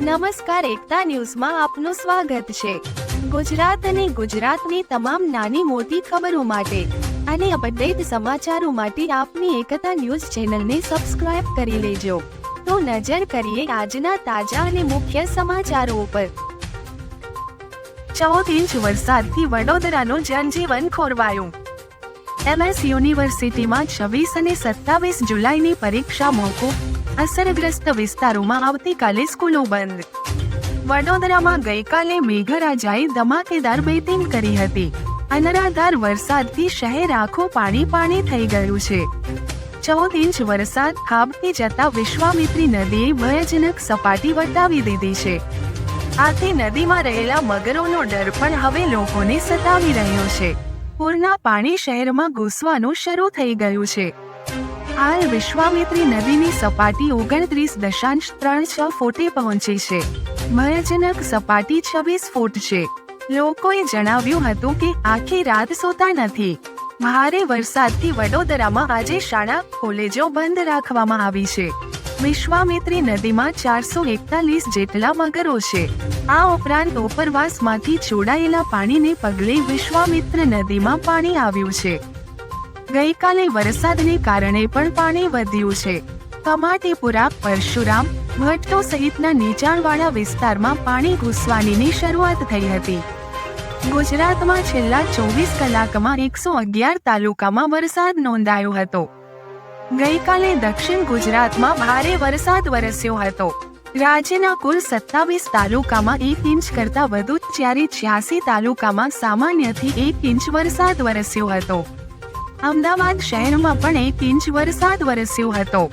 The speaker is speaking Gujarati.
નમસ્કાર, એકતા ન્યૂઝમાં આપનું સ્વાગત છે. ગુજરાત અને ગુજરાતની તમામ નાની મોટી ખબરો માટે અને અપડેટ સમાચારો માટે આપની એકતા ન્યૂઝ ચેનલને સબસ્ક્રાઇબ કરી લેજો. તો નજર કરીએ આજના તાજા અને મુખ્ય સમાચારો ઉપર. ચૌદ ઇંચ વરસાદથી વડોદરાનું જનજીવન ખોરવાયું. એમએસ યુનિવર્સિટીમાં છવ્વીસ અને સત્તાવીસ જુલાઈની પરીક્ષા મોકૂફ. અસરગ્રસ્ત વિસ્તારોમાં આવતીકાલે સ્કૂલો બંધ. વડોદરામાં ગઈકાલે મેઘરાજાએ ધમાકેદાર બેટિંગ કરી હતી. અનરાધાર વરસાદથી શહેર આખું પાણી પાણી થઈ ગયું છે. ચૌદ ઇંચ વરસાદ ખાબકી જતા વિશ્વામિત્રી નદીએ ભયજનક સપાટી વટાવી દીધી છે. આથી નદીમાં રહેલા મગરોનો ડર પણ હવે લોકોને સતાવી રહ્યો છે. પૂરના પાણી શહેરમાં ઘૂસવાનું શરૂ થઈ ગયું છે. હાલ વિશ્વામિત્રી નદીની સપાટી ઓગણત્રીસ દશાંશ ત્રણ છ ફૂટે પહોંચી છે. ભયજનક સપાટી છવ્વીસ ફૂટ છે. લોકોએ જણાવ્યું હતું કે આખી રાત સોતા નથી. ભારે વરસાદથી વડોદરામાં આજે શાળા, કોલેજો બંધ રાખવામાં આવી છે. વિશ્વામિત્રી નદીમાં ચારસો એકતાલીસ જેટલા મગરો છે. આ ઉપરાંત ઉપરવાસમાંથી છોડાયેલા પાણીને પગલે વિશ્વામિત્ર નદીમાં પાણી આવ્યું છે. ગઈકાલે વરસાદને કારણે પણ પાણી વધ્યું છે. કમાટીપુરા, પરશુરામ, ભટ્ટો સહિતના નીચાણવાળા વિસ્તારમાં પાણી ઘૂસવાનીની શરૂઆત થઈ હતી. ગુજરાતમાં છેલ્લા ચોવીસ કલાકમાં એકસો અગિયાર તાલુકામાં વરસાદ નોંધાયો હતો. ગઈકાલે દક્ષિણ ગુજરાતમાં ભારે વરસાદ વરસ્યો હતો. રાજ્યના કુલ સત્તાવીસ તાલુકામાં એક ઇંચ કરતા વધુ, જ્યારે છ્યાસી તાલુકામાં સામાન્યથી એક ઇંચ વરસાદ વરસ્યો હતો. અમદાવાદ શહેરમાં પણ એક ઇંચ વરસાદ વરસ્યો હતો.